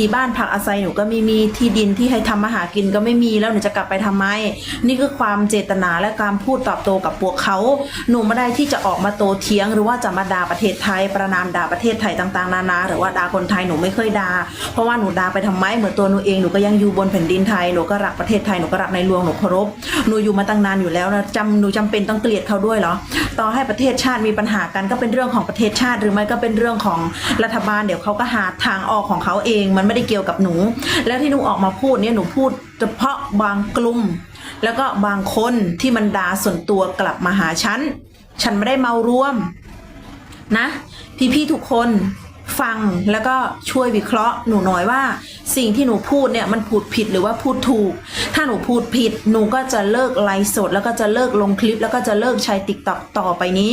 ที่บ้านพักอาศัยหนูก็ไม่มีที่ดินที่ให้ทำมาหากินก็ไม่มีแล้วหนูจะกลับไปทำไม นี่คือความเจตนาและการพูดตอบโต้กับพวกเขา หนูไม่ได้ที่จะออกมาโตเถียง หรือว่าจะมาด่าประเทศไทย ประนามด่าประเทศไทยต่างๆนานา หรือว่าด่าคนไทยหนูไม่เคยด่าเพราะว่าหนูด่าไปทำไมเหมือนตัวหนูเองหนูก็ยังอยู่บนแผ่นดินไทยหนูก็รักประเทศไทยหนูก็รักในหลวงหนูเคารพหนูอยู่มาตั้งนานอยู่แล้วนะจำหนูจำเป็นต้องเกลียดเขาด้วยเหรอต่อให้ประเทศชาติมีปัญหากันก็เป็นเรื่องของประเทศชาติ หรือไม่ก็เป็นเรื่องของรัฐบาลเดี๋ยวเขาก็หาทางออกของเขาเอง มันไม่ได้เกี่ยวกับหนู แล้วที่หนูออกมาพูดเนี่ยหนูพูดเฉพาะบางกลุ่มแล้วก็บางคนที่มันด่าส่วนตัวกลับมาหาฉัน ฉันไม่ได้เมารวมนะ พี่ๆทุกคน ฟังแล้วก็ช่วยวิเคราะห์หนูหน่อยว่า สิ่งที่หนูพูดเนี่ยมันพูดผิดหรือว่าพูดถูก ถ้าหนูพูดผิดหนูก็จะเลิกไลฟ์สด แล้วก็จะเลิกลงคลิป แล้วก็จะเลิกใช้ติ๊กต็อกต่อไปนี้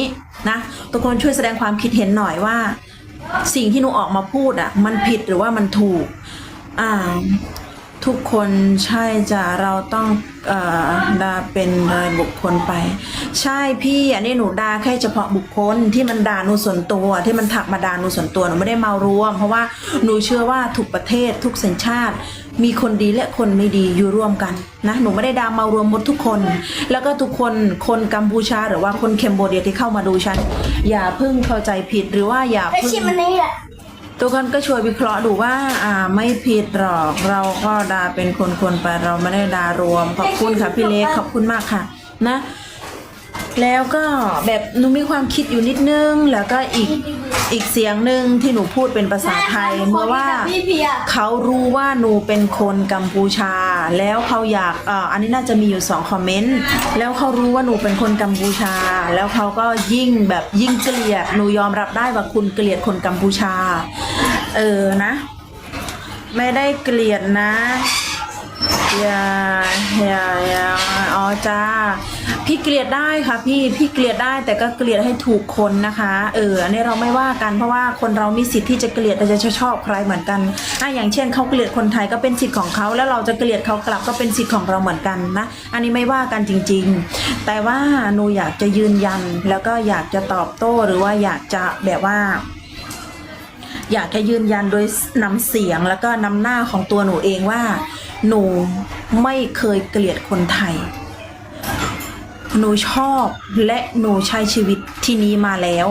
นะทุกคนช่วยแสดงความคิดเห็นหน่อยว่า สิ่งที่หนูออกมาพูดอะมันผิดหรือว่ามันถูกอ่า ทุกคนใช่จ้ะเราต้องเอ่อดาเป็นรายบุคคลไป ใช่พี่อันนี้หนูด่าแค่เฉพาะบุคคลที่มันด่าหนูส่วนตัว ที่มันถักมาด่าหนูส่วนตัวหนูไม่ได้เมารวม เพราะว่าหนูเชื่อว่าทุกประเทศทุกสัญชาติ มีคนดีและคนไม่ดีอยู่ร่วมกันนะหนูไม่ได้ด่าเมารวมหมดทุกคน แล้วก็ทุกคนคนกัมพูชาหรือว่าคนเคมโบเดียที่เข้ามาดูฉันอย่าเพิ่งเข้าใจผิดหรือว่าอย่าเพิ่ง ชิมอันนี้แหละ ทุกคนก็ช่วยวิเคราะห์ดูว่า อ่าไม่ผิดหรอก เราก็ดาเป็นคนๆไปเราไม่ได้ดารวม ขอบคุณค่ะพี่เล็กขอบคุณมากค่ะ นะ แล้วก็แบบหนูมีความคิดอยู่นิดนึงแล้วก็อีก อีกเสียงหนึ่งที่หนูพูดเป็นภาษาไทยเมื่อว่าพี่เพียเขารู้ว่าหนูเป็นคนกัมพูชา แล้วเขาอยากเอ่ออันนี้น่าจะมีอยู่สองคอมเมนต์แล้วเขารู้ว่าหนูเป็นคนกัมพูชา แล้วเขาก็ยิ่งแบบยิ่งเกลียดหนูยอมรับได้ว่าคุณเกลียดคนกัมพูชา เออนะ ไม่ได้เกลียดนะ อย่าอย่าอย่าอ๋อจ้า พี่เกลียดได้ค่ะ พี่พี่เกลียดได้แต่ก็เกลียดให้ถูกคนนะคะ เอออันนี้เราไม่ว่ากันเพราะว่าคนเรามีสิทธิ์ที่จะเกลียดแต่จะชอบใครเหมือนกันอะอย่างเช่นเขาเกลียดคนไทยก็เป็นสิทธิ์ของเขาแล้วเราจะเกลียดเขากลับก็เป็นสิทธิ์ของเราเหมือนกันนะ อันนี้ไม่ว่ากันจริง ๆ แต่ว่าหนูอยากจะยืนยันแล้วก็อยากจะตอบโต้หรือว่าอยากจะแบบว่า อยากจะยืนยันโดยนำเสียงแล้วก็นำหน้าของตัวหนูเองว่า หนูไม่เคยเกลียดคนไทย หนูชอบและหนูใช้ชีวิตที่นี้มาแล้ว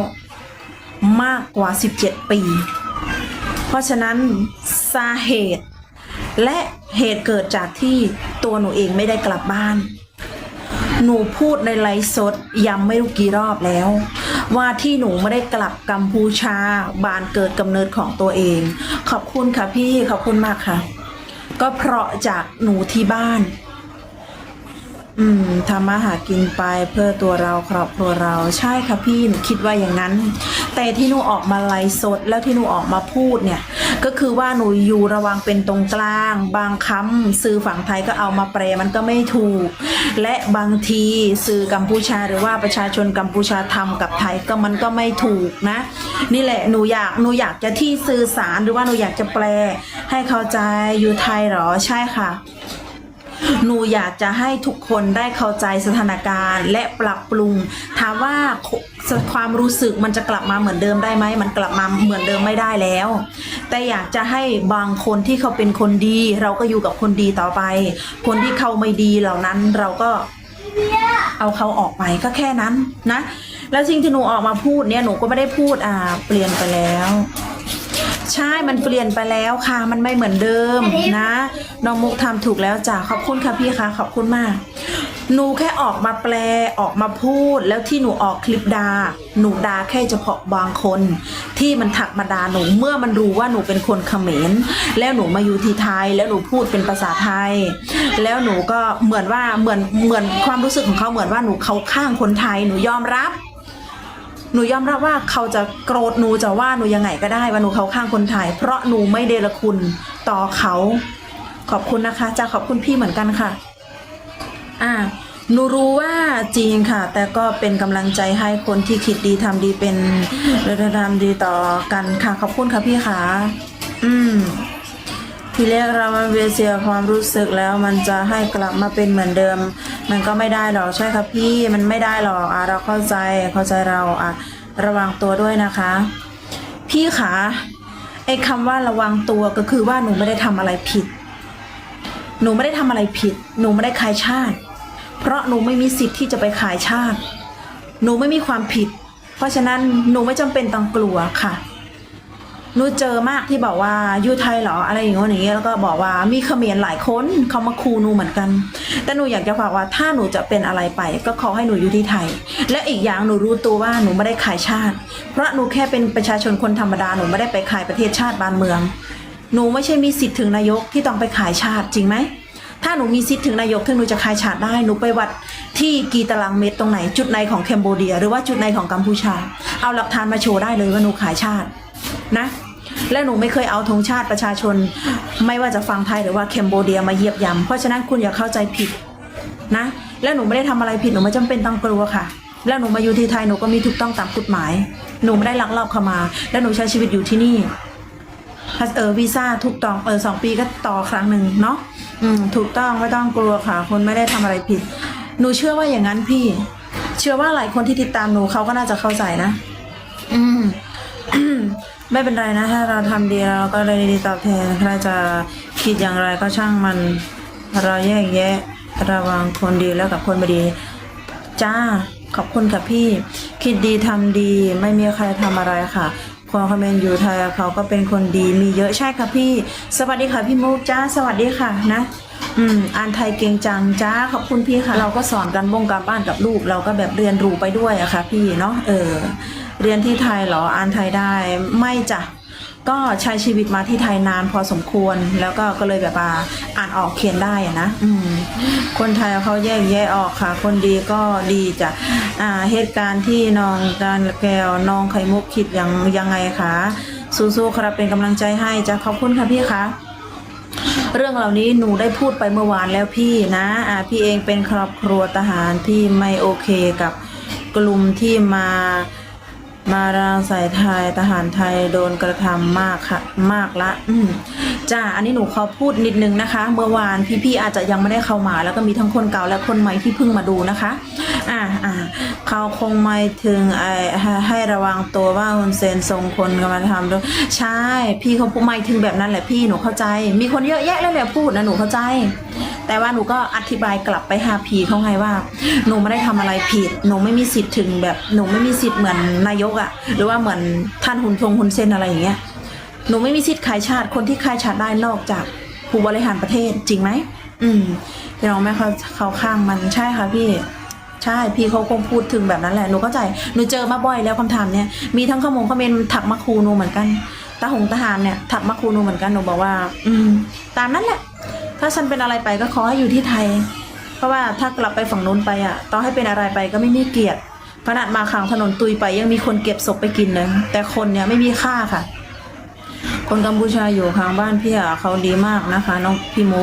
มากกว่า 17 ปี เพราะฉะนั้นสาเหตุ และเหตุเกิดจากที่ตัวหนูเองไม่ได้กลับบ้าน หนูพูดในไลฟ์สดย้ำไม่รู้กี่รอบแล้ว ว่าที่หนูไม่ได้กลับกัมพูชาบานเกิดกำเนิดของตัวเอง ขอบคุณค่ะพี่ขอบคุณมากค่ะ ก็เพราะจากหนูที่บ้าน อืมทำมาหากินไปเพื่อตัวเราครอบครัวเราใช่ค่ะพี่หนูคิดว่าอย่างนั้น แต่ที่หนูออกมาไลฟ์สดแล้วที่หนูออกมาพูดเนี่ย ก็คือว่าหนูอยู่ระวังเป็นตรงกลาง บางคำสื่อฝั่งไทยก็เอามาแปลมันก็ไม่ถูก และบางทีสื่อกัมพูชาหรือว่าประชาชนกัมพูชาทำกับไทยก็มันก็ไม่ถูกนะ นี่แหละหนูอยากหนูอยากจะที่สื่อสารหรือว่าหนูอยากจะแปลให้เข้าใจอยู่ไทยหรอใช่ค่ะ หนูอยากจะให้ทุกคนได้เข้าใจสถานการณ์ และปรับปรุง ถามว่าความรู้สึกมันจะกลับมาเหมือนเดิมได้ไหมมันกลับมาเหมือนเดิมไม่ได้แล้ว แต่อยากจะให้บางคนที่เขาเป็นคนดี เราก็อยู่กับคนดีต่อไป คนที่เขาไม่ดีเหล่านั้นเราก็เอาเขาออกไปก็แค่นั้นนะ แล้วสิ่งที่หนูออกมาพูดเนี่ยหนูก็ไม่ได้พูดอ่าเปลี่ยนไปแล้ว ใช่มันเปลี่ยนไปแล้วค่ะ มันไม่เหมือนเดิมนะ น้องมุกทำถูกแล้วจ้ะขอบคุณค่ะพี่คะขอบคุณมาก หนูแค่ออกมาแปลออกมาพูด แล้วที่หนูออกคลิปดาหนูดาแค่เฉพาะบางคน ที่มันถักมาดาหนูเมื่อมันรู้ว่าหนูเป็นคนเขมร แล้วหนูมาอยู่ที่ไทย แล้วหนูพูดเป็นภาษาไทย แล้วหนูก็เหมือนว่าเหมือนเหมือนความรู้สึกของเขาเหมือนว่าหนูเขาข้างคนไทยหนูยอมรับ หนูยอมรับว่าเขาจะโกรธหนูจะว่าหนูยังไงก็ได้ว่าหนูเขาข้างคนไทย เพราะหนูไม่เดรคุณต่อเขา ขอบคุณนะคะ จะขอบคุณพี่เหมือนกันค่ะ อ่าหนูรู้ว่าจริงค่ะ แต่ก็เป็นกำลังใจให้คนที่คิดดีทำดีเป็นและทำดีต่อกันค่ะ ขอบคุณค่ะพี่ค่ะ อืม ทีแรกเรามันเวเสียความรู้สึกแล้วมันจะให้กลับมาเป็นเหมือนเดิม มันก็ไม่ได้หรอกใช่ครับพี่มันไม่ได้หรอกอะเราเข้าใจเข้าใจเราอะระวังตัวด้วยนะคะ พี่คะไอ้คำว่าระวังตัวก็คือว่าหนูไม่ได้ทำอะไรผิด หนูไม่ได้ทำอะไรผิด หนูไม่ได้ขายชาติ เพราะหนูไม่มีสิทธิ์ที่จะไปขายชาติ หนูไม่มีความผิด เพราะฉะนั้นหนูไม่จำเป็นต้องกลัวค่ะ นูเจอมากที่บอกว่าอยู่ไทยเหรออะไรอย่างเงี้ยแล้วก็บอกว่ามีเขมรหลายคนเขามาคูนูเหมือนกัน แต่หนูอยากจะฝากว่าถ้าหนูจะเป็นอะไรไป ก็ขอให้หนูอยู่ที่ไทย และอีกอย่างหนูรู้ตัวว่าหนูไม่ได้ขายชาติ เพราะหนูแค่เป็นประชาชนคนธรรมดาหนูไม่ได้ไปขายประเทศชาติบ้านเมือง หนูไม่ใช่มีสิทธิ์ถึงนายกที่ต้องไปขายชาติจริงไหมถ้าหนูมีสิทธิ์ถึงนายกถึงหนูจะขายชาติได้หนูไปวัดที่กี่ตารางเมตรตรงไหน จุดไหนของแคนโบเดีย หรือว่าจุดไหนของกัมพูชา เอาหลักฐานมาโชว์ได้เลยว่าหนูขายชาตินะ และหนูไม่เคยเอาธงชาติประชาชน ไม่ว่าจะฝั่งไทยหรือว่าแคนโบเดียมาเยียบยำเพราะฉะนั้นคุณอย่าเข้าใจผิดนะ และหนูไม่ได้ทำอะไรผิดหนูไม่จำเป็นต้องกลัวค่ะ แล้วหนูมาอยู่ที่ไทยหนูก็มีถูกต้องตามกฎหมาย หนูไม่ได้ลักลอบเข้ามา และหนูใช้ชีวิตอยู่ที่นี่เออวีซ่าถูกต้องเออสองปีก็ต่อครั้งหนึ่งเนาะอืมถูกต้องไม่ต้องกลัวค่ะคนไม่ได้ทำอะไรผิด หนูเชื่อว่าอย่างนั้นพี่ เชื่อว่าหลายคนที่ติดตามหนูเขาก็น่าจะเข้าใจนะ อืม ไม่เป็นไรนะ ถ้าเราทำดีเราก็ได้ดีตอบแทนใครจะคิดอย่างไรก็ช่างมัน เราแยกแยะระวังคนดีแล้วกับคนไม่ดี จ้าขอบคุณค่ะพี่ คิดดีทำดี ไม่มีใครทำอะไรค่ะคนคอมเมนต์อยู่ไทยเขาก็เป็นคนดีมีเยอะใช่ค่ะพี่ สวัสดีค่ะพี่มุกจ้าสวัสดีค่ะนะอืมอ่านไทยเก่งจังจ้าขอบคุณพี่ค่ะ เราก็สอนกันบงการบ้านกับลูก เราก็แบบเรียนรู้ไปด้วยอะค่ะ พี่เนาะเออ เรียนที่ไทยเหรออ่านไทยได้ไม่จ้ะก็ใช้ชีวิตมาที่ไทยนานพอสมควร แล้วก็ก็เลยแบบว่าอ่านออกเขียนได้อะนะอืมคนไทยเขาแยกแยะออกค่ะ คนดีก็ดีจ้ะอ่าเหตุการณ์ที่น้องการแก้วน้องไข่มุกคิดยังยังไงคะสู้ๆครับเป็นกำลังใจให้จ้ะขอบคุณค่ะพี่คะเรื่องเหล่านี้หนูได้พูดไปเมื่อวานแล้วพี่นะอ่าพี่เองเป็นครอบครัวทหารที่ไม่โอเคกับกลุ่มที่มา มารางใส่ไทยทหารไทยโดนกระทำมากค่ะมากละ อืมจ้าอันนี้หนูขอพูดนิดนึงนะคะ เมื่อวานพี่ๆอาจจะยังไม่ได้เข้ามา แล้วก็มีทั้งคนเก่าและคนใหม่ที่เพิ่งมาดูนะคะ อ่าอ่าเขาคงไม่ถึงไอ้ให้ระวังตัวว่าฮุนเซนส่งคนมาทำด้วยใช่ พี่เขาพูดไม่ถึงแบบนั้นแหละพี่หนูเข้าใจ มีคนเยอะแยะเลยแหละพูดนะหนูเข้าใจ แต่ว่าหนูก็อธิบายกลับไปหาพีเขาไงว่า หนูไม่ได้ทำอะไรผิด หนูไม่มีสิทธิ์ถึงแบบหนูไม่มีสิทธิ์เหมือนนายกอะหรือว่าเหมือนท่านหุนทงหุนเซนอะไรอย่างเงี้ยหนูไม่มีสิทธิ์ขายชาติคนที่ขายชาติได้นอกจากผู้บริหารประเทศจริงไหมอืมพี่น้องแม่เขาเขาข้างมันใช่ค่ะพี่ใช่พี่เขาคงพูดถึงแบบนั้นแหละหนูเข้าใจหนูเจอมาบ่อยแล้วคำถามเนี้ยมีทั้งขโมงคอมเมนถักมาคูหนูเหมือนกันตาหงทหารเนี่ยถักมาคูหนูเหมือนกันหนูบอกว่า อืม ตามนั้นแหละ ถ้าฉันเป็นอะไรไปก็ขอให้อยู่ที่ไทย เพราะว่าถ้ากลับไปฝั่งนู้นไปอะต่อให้เป็นอะไรไปก็ไม่มีเกียรติขนาดมาขังถนนตุยไปยังมีคนเก็บศพไปกินเลยแต่คนเนี่ยไม่มีค่าค่ะ คนกัมพูชาอยู่ข้างบ้านพี่อะเขาดีมากนะคะน้องพี่โม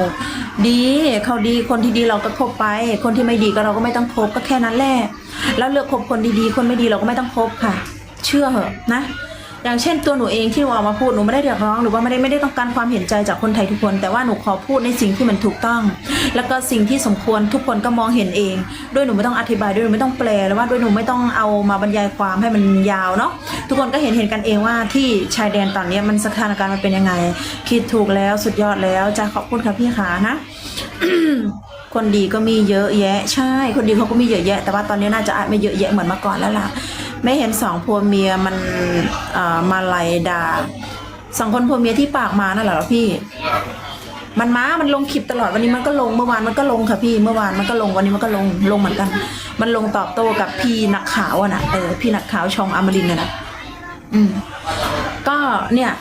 ดีเขาดีคนที่ดีเราก็คบไป คนที่ไม่ดีก็เราก็ไม่ต้องคบก็แค่นั้นแหละแล้วเลือกคบคนดีๆ คนไม่ดีเราก็ไม่ต้องคบค่ะ เชื่อเหอะนะ อย่างเช่นตัวหนูเองที่หนูออกมาพูดหนูไม่ได้เรียกร้องหรือว่าไม่ได้ไม่ได้ต้องการความเห็นใจจากคนไทยทุกคน แต่ว่าหนูขอพูดในสิ่งที่มันถูกต้อง แล้วก็สิ่งที่สมควรทุกคนก็มองเห็นเองด้วยหนูไม่ต้องอธิบายด้วยหนูไม่ต้องแปลแล้วว่าด้วยหนูไม่ต้องเอามาบรรยายความให้มันยาวเนาะทุกคนก็เห็นเห็นกันเองว่าที่ชายแดนตอนนี้มันสถานการณ์มันเป็นยังไง คิดถูกแล้วสุดยอดแล้วจะขอบคุณค่ะพี่ขานะคนดีก็มีเยอะแยะ ใช่ คนดีเขาก็มีเยอะแยะ แต่ว่าตอนนี้น่าจะอาจไม่เยอะแยะเหมือนเมื่อก่อนแล้วล่ะ ไม่เห็นสองผัวเมียมันมาไล่ด่าสองคนผัวเมียที่ปากมานั่นเหรอพี่ มันมามันลงคลิปตลอดวันนี้มันก็ลงเมื่อวานมันก็ลงค่ะพี่เมื่อวานมันก็ลงวันนี้มันก็ลงลงเหมือนกัน มันลงตอบโต้กับพี่นักข่าวอะนะเออพี่นักข่าวชองอมรินทร์น่ะนะอืมก็เนี่ย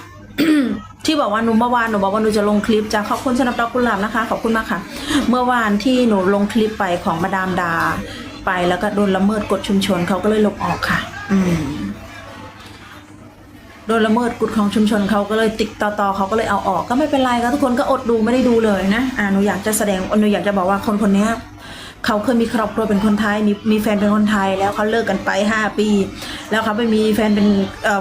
ที่บอกว่าหนูเมื่อวานหนูบอกว่าหนูจะลงคลิปจะขอบคุณสำหรับดอกกุหลาบนะคะขอบคุณมากค่ะ เมื่อวานที่หนูลงคลิปไปของมาดามดา ไปแล้วก็โดนละเมิดกฎชุมชนเขาก็เลยลบออกค่ะ โดนละเมิดกฎของชุมชนเขาก็เลยติดต่อต่อเขาก็เลยเอาออกก็ไม่เป็นไรก็ทุกคนก็อดดูไม่ได้ดูเลยนะอ่าหนูอยากจะแสดงหนูอยากจะบอกว่าคนคนนี้เขาเคยมีครอบครัวเป็นคนไทยมีมีแฟนเป็นคนไทยแล้วเขาเลิกกันไปห้าปี แล้วเขาไปมีแฟนเป็น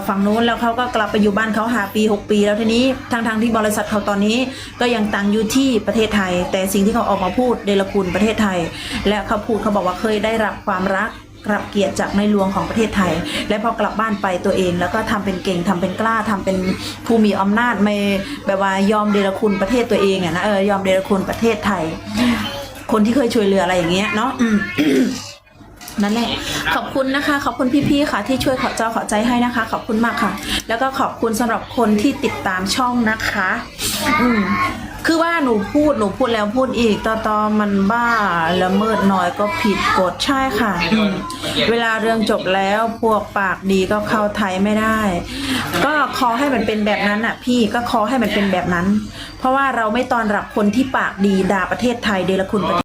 ฝั่งนู้นแล้วเขาก็กลับไปอยู่บ้านเขาหาปีหกปี แล้วทีนี้ทางทางที่บริษัทเขาตอนนี้ก็ยังตั้งอยู่ที่ประเทศไทย แต่สิ่งที่เขาออกมาพูดเดลคุณประเทศไทย และเขาพูดเขาบอกว่าเคยได้รับความรัก กลับเกียรติจากในหลวงของประเทศไทย และพอกลับบ้านไปตัวเอง แล้วก็ทำเป็นเก่งทำเป็นกล้าทำเป็นผู้มีอำนาจไม่แบบว่ายอมเดรคุณประเทศตัวเองอะนะเออยอมเดรคุณประเทศไทย คนที่เคยช่วยเหลืออะไรอย่างเงี้ยเนาะนั่นแหละ ขอบคุณนะคะ ขอบคุณพี่ๆค่ะ ที่ช่วยขอจอขอใจให้นะคะ ขอบคุณมากค่ะ แล้วก็ขอบคุณสำหรับคนที่ติดตามช่องนะคะ อืม คือว่าหนูพูดหนูพูดแล้วพูดอีกตอตอมันบ้าละเมิดน้อยก็ผิดกฎใช่ค่ะอืมเวลาเรื่องจบแล้วพวกปากดีก็เข้าไทยไม่ได้ ก็ขอให้มันเป็นแบบนั้นอะ พี่ก็ขอให้มันเป็นแบบนั้น เพราะว่าเราไม่ตอนรับคนที่ปากดีด่าประเทศไทยเดลคุณประเทศ